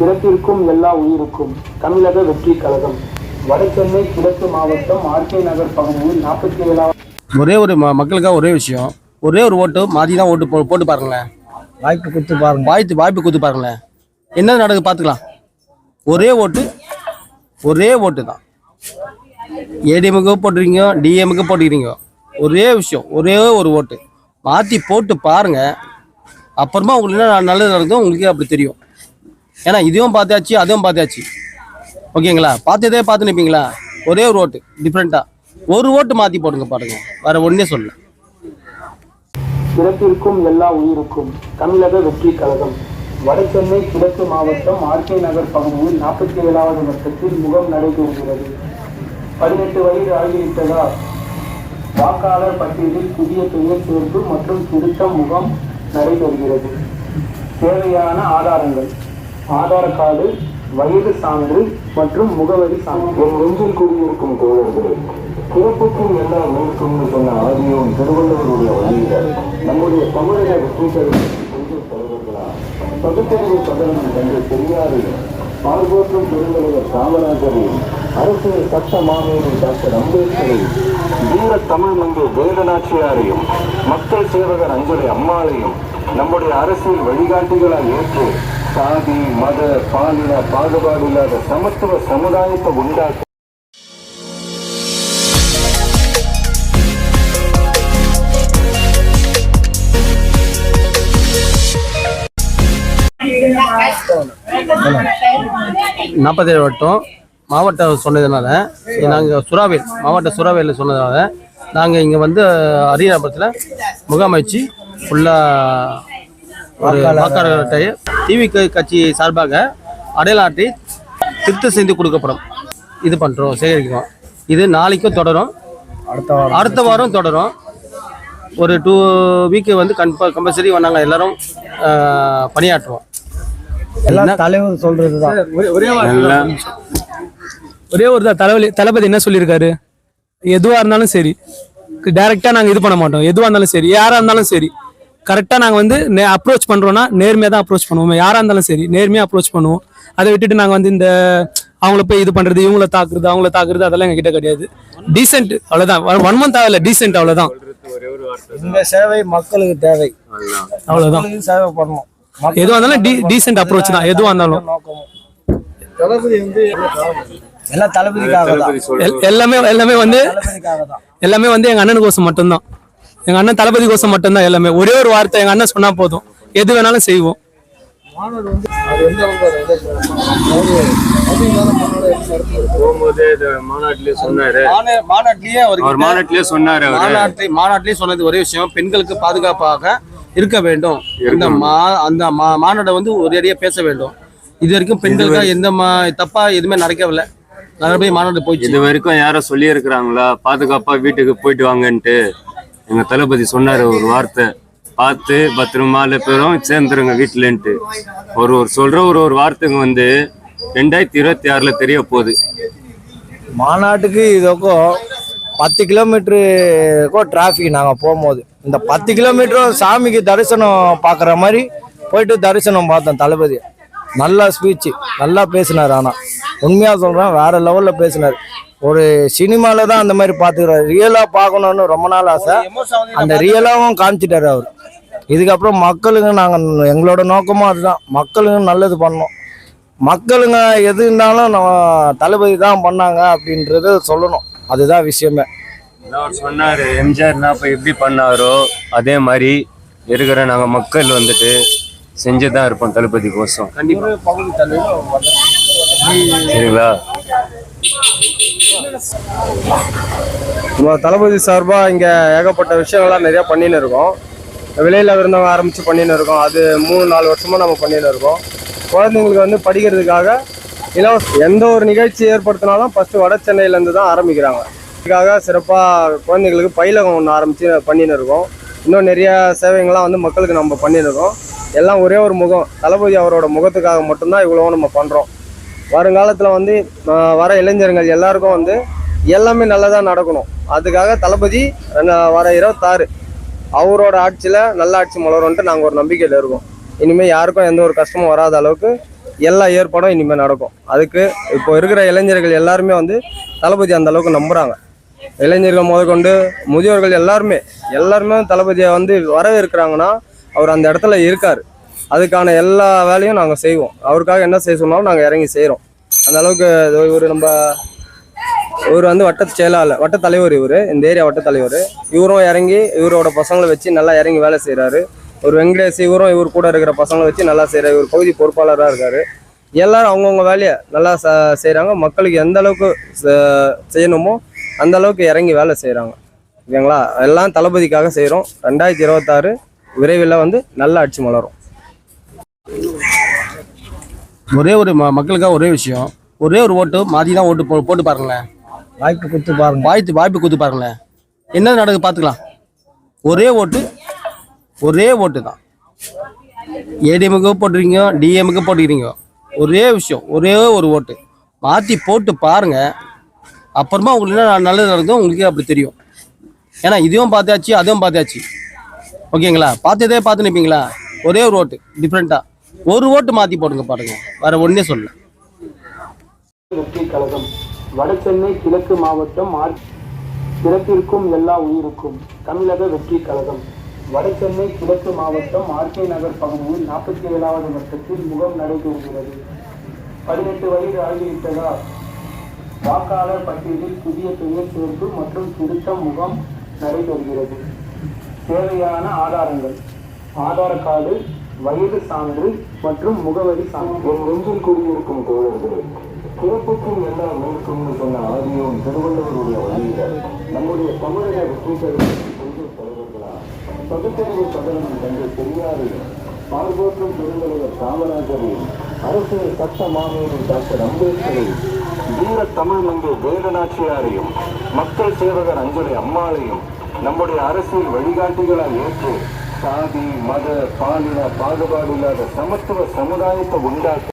பிறப்பிற்கும் எல்லா உயிருக்கும். தமிழக வெற்றி கழகம். வடசென்னை கிழக்கு மாவட்டம் ஆர்கே நகர் பகுதியில் நாற்பத்தி ஏழாவது ஒரே ஒரு மக்களுக்காக ஒரே விஷயம். ஒரே ஒரு ஓட்டு மாற்றி தான் ஓட்டு போ போட்டு பாருங்களேன். வாய்ப்பு கொடுத்து பாருங்க. வாய்ப்பு வாய்ப்பு கொடுத்து பாருங்களேன். என்ன நடக்குது பார்த்துக்கலாம். ஒரே ஓட்டு ஒரே ஓட்டு தான். ஏடிஎம்க்கு போட்டுருக்கீங்க டிஎம்க்கு போட்டுக்கிறீங்க ஒரே விஷயம் ஒரே ஒரு ஓட்டு. மாற்றி போட்டு பாருங்க. அப்புறமா உங்களுக்கு என்ன நல்லது நடக்குதோ உங்களுக்கே அப்படி தெரியும். ஏன்னா இதுவும் பார்த்தாச்சு அதுவும் பார்த்தாச்சு. ஓகேங்களா? பார்த்ததே பார்த்து நிற்பீங்களா ஒரே ஒரு ஓட்டு டிஃப்ரெண்ட்டாக ஒரு ஓட்டு மாற்றி போடுங்க பாருங்க. வேற ஒன்றே சொல்ல பிறப்பிற்கும் எல்லா உயிருக்கும். தமிழக வெற்றி கழகம். வடசென்னை கிழக்கு மாவட்டம் ஆர்கே நகர் பகுதியில் நாற்பத்தி ஏழாவது வருஷத்தில் முகம் நடைபெறுகிறது. பதினெட்டு வயது ஆகிவிட்டதா வாக்காளர் பட்டியலில் புதிய பெயர் சேர்ப்பு மற்றும் திருத்தம் முகம் நடைபெறுகிறது. தேவையான ஆதாரங்கள். ஆதார் கார்டு வயது சான்று மற்றும் முகவரி சான்று. என் நெஞ்சில் குடியிருக்கும் தோழர்களே பிறப்புக்கும் எல்லா உயிருக்கும் சொன்ன ஆதியும் திருவள்ளுவருடைய வழியினர் நம்முடைய தமிழக வெற்றி பகுத்தறிவு சதனம் என்று பெரியாரையும் பார்வோற்றும் பெருந்தலைவர் காமராஜரையும் அரசியல் சட்ட மாமேதை டாக்டர் அம்பேத்கரையும் தமிழ் மங்கு வேதநாச்சியாரையும் மக்கள் சேவகர் அஞ்சலி அம்மாளையும் நம்முடைய அரசியல் வழிகாட்டிகளால் ஏற்று சாதி மத பாலின பாகுபாடு இல்லாத சமத்துவ சமுதாயத்தை உண்டாக்க நாற்பத்தேழு வட்டம் மாவட்டம் சொன்னதுனால நாங்கள் சுறாவேல் மாவட்ட சுறாவேலில் சொன்னதுனால நாங்கள் இங்கே வந்து அரியநாபுரத்தில் முகாம் வச்சு ஃபுல்லாக ஒரு வாக்காளர். அட்டை டிவி கட்சி சார்பாக அடையாள அட்டை திருத்தம் செய்து கொடுக்கப்படும். இது பண்ணுறோம் சேகரிக்கிறோம். இது நாளைக்கும் தொடரும். அடுத்த வாரம். அடுத்த வாரம் தொடரும். ஒரு டூ வீக்கு வந்து கன்ப கம்பல்சரி நாங்கள் எல்லாரும் பணியாற்றுவோம். எல்லாம் தலைவர் சொல்றதுதான். ஒரே ஒரு தான். தலைவலி தளபதி என்ன சொல்லியிருக்காரு? எதுவாக இருந்தாலும் சரி. டைரெக்டாக நாங்கள் இது பண்ண மாட்டோம். எதுவாக இருந்தாலும் சரி யாராக இருந்தாலும் சரி கரெக்டாக நாங்கள் வந்து அப்ரோச் பண்ணுறோன்னா நேர்மையாக தான் அப்ரோச் பண்ணுவோம். யாராக இருந்தாலும் சரி நேர்மையாக அப்ரோச் பண்ணுவோம். அதை விட்டுட்டு நாங்கள் வந்து இந்த அவங்கள போய் இது பண்ணுறது இவங்கள தாக்குறது அவங்கள தாக்குறது அதெல்லாம் எங்ககிட்ட கிடையாது. டீசென்ட் அவ்வளோதான் வன்மம் தேவையில்ல டீசென்ட் அவ்வளோதான் இந்த சேவை மக்களுக்கு தேவை. அவ்வளோதான் சேவை பண்ணணும். எதுவாக இருந்தாலும் டீ டீசென்ட் அப்ரோச் தான். எதுவாக இருந்தாலும். நோக்கமும் எல்லாம் தளபதிக்காக தான். எல்- எல்லாமே எல்லாமே வந்து எல்லாமே வந்து எங்க அண்ணன் கோசம் மட்டும்தான். எங்க அண்ணன் தளபதி கோசம் மட்டும்தான் எல்லாமே. ஒரே ஒரு வார்த்தை எங்க அண்ணன் சொன்னா போதும். எது வேணாலும் செய்வோம். மாநாட்டிலேயே அவர் அவர்கிட்ட மாநாட்டிலே சொன்னாரு அவரு. மாநாட்டிலே மாநாட்டிலே சொன்னது ஒரே விஷயம். பெண்களுக்கு பாதுகாப்பாக இருக்க வேண்டும். இந்த மா அந்த மா மாநாட்டை வந்து ஒரேடியா பேச வேண்டும். இது வரைக்கும் பெண்களுக்கு எந்த மா தப்பா எதுவுமே நடக்கவில்லை. நல்லபடியாக மாநாடு போயிடுச்சு. இது வரைக்கும் யாரோ சொல்லி இருக்கிறாங்களா பாதுகாப்பா வீட்டுக்கு போயிட்டு வாங்கன்ட்டு. எங்க தளபதி சொன்னாரு ஒரு வார்த்தை. பார்த்து பத்திரமா பேரும் சேர்ந்துருங்க வீட்டுலன்ட்டு. ஒரு ஒரு சொல்ற ஒரு ஒரு வார்த்தைங்க வந்து ரெண்டாயிரத்தி இருபத்தி ஆறுல தெரிய போகுது. மாநாட்டுக்கு இதுக்கும் பத்து கிலோமீட்டருக்கும் டிராஃபிக் நாங்கள் போகும்போது. இந்த பத்து கிலோமீட்டரும் சாமிக்கு தரிசனம் பார்க்குற மாதிரி போயிட்டு தரிசனம் பார்த்தோம் தளபதி. நல்லா ஸ்பீச்சு நல்லா பேசினார் ஆனால் உண்மையாக சொல்கிறேன் வேற லெவலில் பேசினார். ஒரு சினிமாவில் தான் அந்த மாதிரி பார்த்துக்கிறாரு ரியலாக பார்க்கணுன்னு ரொம்ப நாள் ஆசை. அந்த ரியலாகவும் காமிச்சிட்டாரு அவர். இதுக்கப்புறம் மக்களுங்க நாங்கள் எங்களோட நோக்கமும் அதுதான். மக்களுங்க நல்லது பண்ணோம் மக்களுங்க எது இருந்தாலும் நம்ம தளபதி தான் பண்ணாங்க அப்படின்றத சொல்லணும். அதுதான் விஷயமே. அவர் சொன்னாரு எம்ஜிஆர் நான் எப்படி பண்ணாரோ அதே மாதிரி இருக்கிற நாங்கள் மக்கள் வந்துட்டு செஞ்சுதான் இருப்போம் தளபதி கோசம் சரிங்களா? நம்ம தளபதி சார்பாக இங்கே ஏகப்பட்ட விஷயங்கள்லாம் நிறையா பண்ணின்னு இருக்கோம். வெளியில் விருந்தவங்க ஆரம்பித்து பண்ணின்னு இருக்கோம். அது மூணு நாலு வருஷமாக நம்ம பண்ணின்னு இருக்கோம். குழந்தைங்களுக்கு வந்து படிக்கிறதுக்காக இலவச எந்த ஒரு நிகழ்ச்சி ஏற்படுத்தினாலும் ஃபஸ்ட்டு வட சென்னையிலேருந்து தான் ஆரம்பிக்கிறாங்க. இதுக்காக சிறப்பாக குழந்தைங்களுக்கு பயிலகம் ஒன்று ஆரம்பித்து பண்ணின்னு இருக்கோம். இன்னும் நிறையா சேவைங்கள்லாம் வந்து மக்களுக்கு நம்ம பண்ணின்னு இருக்கோம். எல்லாம் ஒரே ஒரு முகம். தளபதி அவரோட முகத்துக்காக மட்டும்தான் இவ்வளோ நம்ம பண்ணுறோம் வருங்காலத்தில் வந்து வர இளைஞர்கள் எல்லாருக்கும் வந்து எல்லாமே நல்லதாக நடக்கணும். அதுக்காக தளபதி வர இருபத்தாறு அவரோட ஆட்சியில் நல்ல ஆட்சி மலரும்ன்ட்டு நாங்கள் ஒரு நம்பிக்கையில் இருக்கோம். இனிமேல் யாருக்கும் எந்த ஒரு கஷ்டமும் வராத அளவுக்கு எல்லா ஏற்பாடும் இனிமேல் நடக்கும். அதுக்கு இப்போ இருக்கிற இளைஞர்கள் எல்லாருமே வந்து தளபதி அந்த அளவுக்கு நம்புகிறாங்க இளைஞர்கள் முதற்கொண்டு முதியோர்கள் எல்லாருமே எல்லாருமே தளபதியை வந்து வரவேற்கிறாங்கன்னா அவர் அந்த இடத்துல இருக்கார். அதுக்கான எல்லா வேலையும் நாங்கள் செய்வோம். அவருக்காக என்ன செய்ய சொன்னாலும் நாங்கள் இறங்கி செய்கிறோம் அந்த அளவுக்கு இவர் நம்ம இவர் வந்து வட்ட செயலாளர் வட்ட தலைவர் இவர். இந்த ஏரியா வட்ட தலைவர். இவரும் இறங்கி இவரோட பசங்களை வச்சு நல்லா இறங்கி வேலை செய்கிறாரு ஒரு வெங்கடேஷ் இவரும் இவர் கூட இருக்கிற பசங்களை வச்சு நல்லா செய்கிறார் இவர் பகுதி பொறுப்பாளராக இருக்கார். எல்லாரும் அவங்கவுங்க வேலையை நல்லா ச செய்கிறாங்க மக்களுக்கு எந்த அளவுக்கு ச- செய்யணுமோ அந்த அளவுக்கு இறங்கி வேலை செய்கிறாங்க ஓகேங்களா? எல்லாம் தளபதிக்காக செய்கிறோம் ரெண்டாயிரத்தி இருபத்தாறு விரைவில் வந்து நல்ல ஆட்சி மலரும். ஒரே ஒரு மக்களுக்காக ஒரே விஷயம். ஒரே ஒரு ஓட்டு மாற்றி தான் ஓட்டு போ- போட்டு பாருங்களேன். வாய்ப்பு கொடுத்து பாருங்க. வாய்ப்பு வாய்ப்பு கொடுத்து பாருங்களேன். என்ன நடக்குது பார்த்துக்கலாம் ஒரே ஓட்டு ஒரே ஓட்டு தான். ஏடிஎம்க்கு போட்டுருக்கீங்க டிஎம்க்கு போட்டுக்கிறீங்க. ஒரே விஷயம் ஒரே ஒரு ஓட்டு. மாற்றி போட்டு பாருங்க. அப்புறமா உங்களுக்கு என்ன நல்லது நடக்குதோ உங்களுக்கு அப்படி தெரியும். ஏன்னா இதுவும் பார்த்தாச்சு அதுவும் பார்த்தாச்சு. ஓகேங்களா? பார்த்ததே பார்த்து நிற்பீங்களா ஒரே ஒரு ஓட்டு டிஃப்ரெண்ட்டாக ஒரு ஓட்டு மாற்றி போடுங்க பாருங்க. வேற ஒன்றே சொல்லல. வெற்றி கழகம். வடசென்னை கிழக்கு மாவட்டம் பிறப்பிற்கும் எல்லா உயிருக்கும். தமிழக வெற்றி கழகம். வடசென்னை கிழக்கு மாவட்டம் ஆர்கே நகர் பகுதியில் நாற்பத்தி ஏழாவது வருஷத்தில் முகம் நடைபெறுகிறது. பதினெட்டு வயது ஆகிவிட்டதா? வாக்காளர் பட்டியலில் புதிய பெயர் சேர்ப்பு மற்றும் திருத்தம் முகம் நடைபெறுகிறது. தேவையான ஆதாரங்கள். ஆதார் கார்டு வயது சான்று மற்றும் முகவரி சான்று. என் நெஞ்சில் குடியிருக்கும் தோழர்களே பிறப்புக்கும் எல்லாம் உயிருக்கும்னு சொன்ன ஆதியும் திருவள்ளுவருடைய வழியில நம்முடைய தமிழக வெற்றிகளுக்கு கொள்கை தலைவர்களா பகுத்தறிவு சதனம் தந்தை பெரியாரையும் பார்வோற்றும் பெருந்தலைவர் காமராஜரையும் அரசியல் சட்ட மாமேதை டாக்டர் அம்பேத்கரையும் வீர தமிழ் மங்கை வேதநாச்சியாரையும் மக்கள் சேவகர் அஞ்சலி அம்மாளையும் நம்முடைய அரசியல் வழிகாட்டிகளாய் ஏற்று சாதி மத பாலின பாகுபாடு இல்லாத சமத்துவ சமுதாயத்தை உண்டாக்க